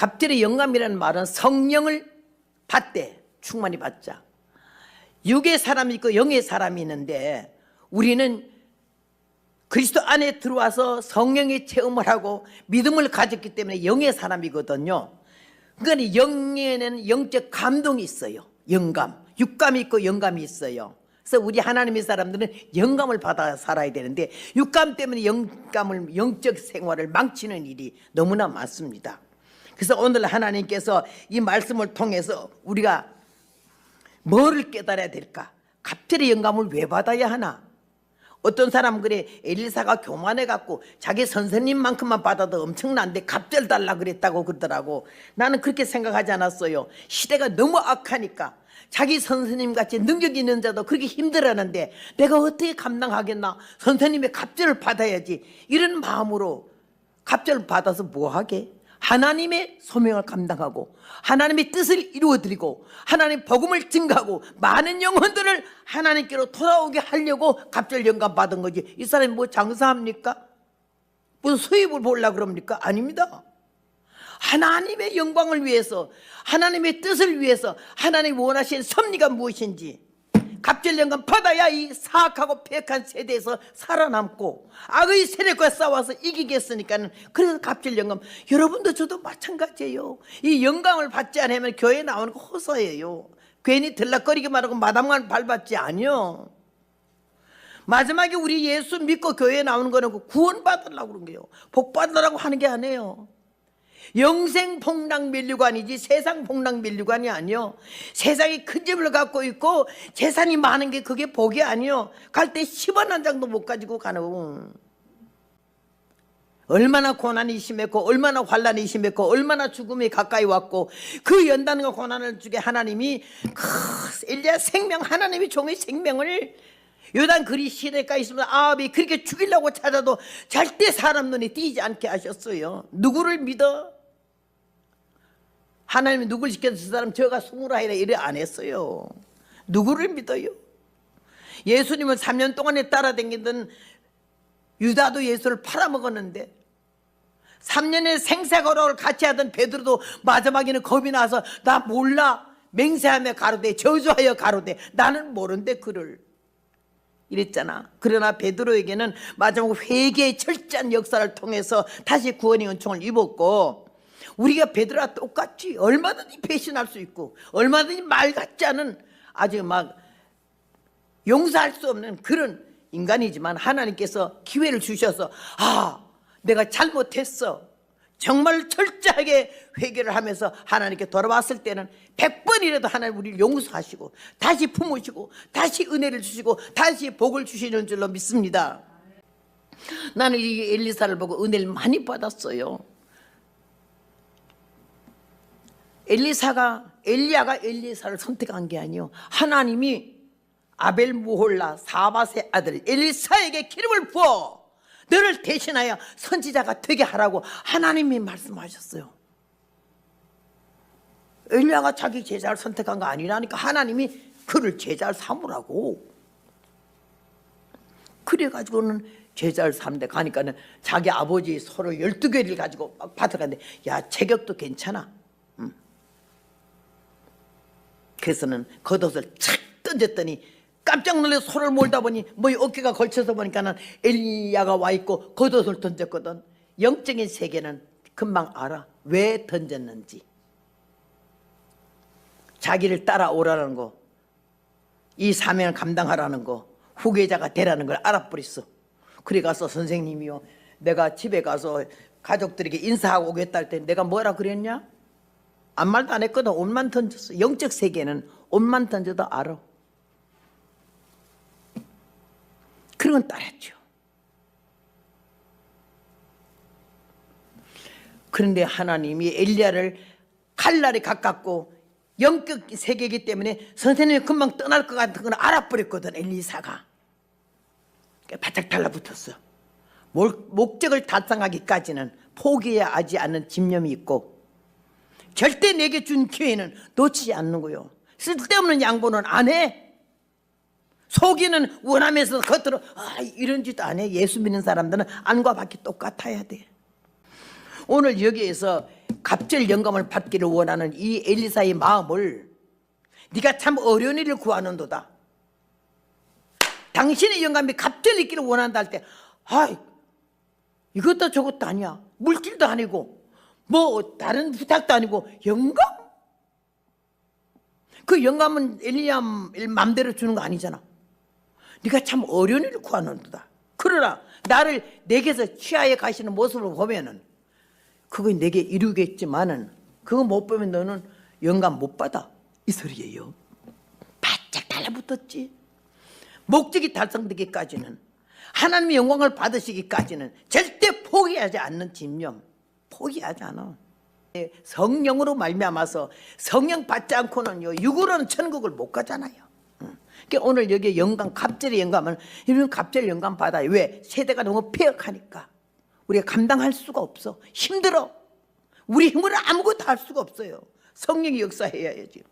갑절의 영감이라는 말은 성령을 받되 충만히 받자. 육의 사람이 있고 영의 사람이 있는데 우리는 그리스도 안에 들어와서 성령의 체험을 하고 믿음을 가졌기 때문에 영의 사람이거든요. 그러니까 영에는 영적 감동이 있어요. 영감. 육감이 있고 영감이 있어요. 그래서 우리 하나님의 사람들은 영감을 받아 살아야 되는데 육감 때문에 영감을 영적 생활을 망치는 일이 너무나 많습니다. 그래서 오늘 하나님께서 이 말씀을 통해서 우리가 뭐를 깨달아야 될까? 갑절의 영감을 왜 받아야 하나? 어떤 사람은 그래 엘리사가 교만해 갖고 자기 선생님만큼만 받아도 엄청난데 갑절 달라 그랬다고 그러더라고. 나는 그렇게 생각하지 않았어요. 시대가 너무 악하니까 자기 선생님 같이 능력 있는 자도 그렇게 힘들었는데 내가 어떻게 감당하겠나? 선생님의 갑절을 받아야지. 이런 마음으로 갑절을 받아서 뭐 하게? 하나님의 소명을 감당하고 하나님의 뜻을 이루어드리고 하나님 복음을 증가하고 많은 영혼들을 하나님께로 돌아오게 하려고 갑절 영감 받은 거지 이 사람이 뭐 장사합니까? 무슨 수입을 보려고 그럽니까? 아닙니다 하나님의 영광을 위해서 하나님의 뜻을 위해서 하나님 원하시는 섭리가 무엇인지 영감 받아야 이 사악하고 폐악한 세대에서 살아남고 악의 세력과 싸워서 이기겠으니까는 그래서 갑절 영감 여러분도 저도 마찬가지예요. 이 영감을 받지 않으면 교회 나오는 거 호소예요. 괜히 들락거리기만 하고 마당만 밟았지 아니요. 마지막에 우리 예수 믿고 교회 나오는 거는 그 구원 받으려고 그런 거예요. 복 받으라고 하는 게 아니에요 영생 폭락 밀류관이지 세상 폭락 밀류관이 아니요. 세상이 큰 집을 갖고 있고 재산이 많은 게 그게 복이 아니요. 갈 때 10원 한 장도 못 가지고 가는. 얼마나 고난이 심했고 얼마나 환란이 심했고 얼마나 죽음이 가까이 왔고 그 연단과 고난을 주게 하나님이 크, 엘리야 생명 하나님이 종의 생명을 요단 그리 시대가 있으면 아합이 그렇게 죽이려고 찾아도 절대 사람 눈에 띄지 않게 하셨어요. 누구를 믿어? 하나님이 누굴 시켜서 저 사람 저가 스물아이라 이래 안 했어요. 누구를 믿어요? 예수님을 3년 동안에 따라다니던 유다도 예수를 팔아먹었는데 3년의 생사거락을 같이 하던 베드로도 마지막에는 겁이 나서 나 몰라 맹세하며 가로되 저주하여 가로되 나는 모른데 그를 이랬잖아. 그러나 베드로에게는 마지막 회개의 철저한 역사를 통해서 다시 구원의 은총을 입었고 우리가 베드로와 똑같이 얼마든지 배신할 수 있고 얼마든지 말 같지 않은 아주 막 용서할 수 없는 그런 인간이지만 하나님께서 기회를 주셔서 아 내가 잘못했어 정말 철저하게 회개를 하면서 하나님께 돌아왔을 때는 백 번이라도 하나님 우리를 용서하시고 다시 품으시고 다시 은혜를 주시고 다시 복을 주시는 줄로 믿습니다. 나는 이 엘리사를 보고 은혜를 많이 받았어요. 엘리사가 엘리야가 엘리사를 선택한 게 아니요. 하나님이 아벨 무홀라 사바세 아들 엘리사에게 기름을 부어 너를 대신하여 선지자가 되게 하라고 하나님이 말씀하셨어요. 엘리야가 자기 제자를 선택한 거 아니라니까 하나님이 그를 제자를 삼으라고. 그래가지고는 제자를 삼대 가니까는 자기 아버지 소를 열두 개를 가지고 막 받아가는데 야 체격도 괜찮아. 음. 그래서는 겉옷을 착 던졌더니 깜짝 놀라 소를 몰다 보니 뭐 어깨가 걸쳐서 보니까는 엘리야가 와 있고 겉옷을 던졌거든. 영적인 세계는 금방 알아. 왜 던졌는지. 자기를 따라오라는 거, 이 사명을 감당하라는 거, 후계자가 되라는 걸 알아버렸어. 그래 가서 선생님이요. 내가 집에 가서 가족들에게 인사하고 오겠다 할 때 내가 뭐라 그랬냐? 아무 말도 안 했거든. 옷만 던졌어. 영적 세계는 옷만 던져도 알아. 그런 건 따랐죠. 그런데 하나님이 엘리야를 칼날이 가깝고 영적 세계이기 때문에 선생님이 금방 떠날 것 같은 건 알아버렸거든 엘리사가 바짝 달라붙었어 목- 목적을 달성하기까지는 포기하지 않는 집념이 있고 절대 내게 준 기회는 놓치지 않는 거요 쓸데없는 양보는 안 해 속이는 원하면서 겉으로 아, 이런 짓도 안 해 예수 믿는 사람들은 안과 밖이 똑같아야 돼 오늘 여기에서 갑절 영감을 받기를 원하는 이 엘리사의 마음을 네가 참 어려운 일을 구하는도다. 당신의 영감이 갑절 있기를 원한다 할 때, 아이, 이것도 저것도 아니야. 물질도 아니고, 뭐 다른 부탁도 아니고 영감? 그 영감은 엘리야 맘대로 주는 거 아니잖아. 네가 참 어려운 일을 구하는도다. 그러나 나를 내게서 취하에 가시는 모습을 보면은 그거 내게 이루겠지만은 그거 못 보면 너는 영감 못 받아 이 소리예요. 바짝 달라붙었지. 목적이 달성되기까지는 하나님의 영광을 받으시기까지는 절대 포기하지 않는 집념 포기하지 않아. 성령으로 말미암아서 성령 받지 않고는요 육으로는 천국을 못 가잖아요. 응. 그러니까 오늘 여기 영감 갑절의 영감은 이런 갑절 영감 받아요. 왜 세대가 너무 폐역하니까 우리가 감당할 수가 없어 힘들어. 우리 힘으로 아무것도 할 수가 없어요. 성령이 역사해야지.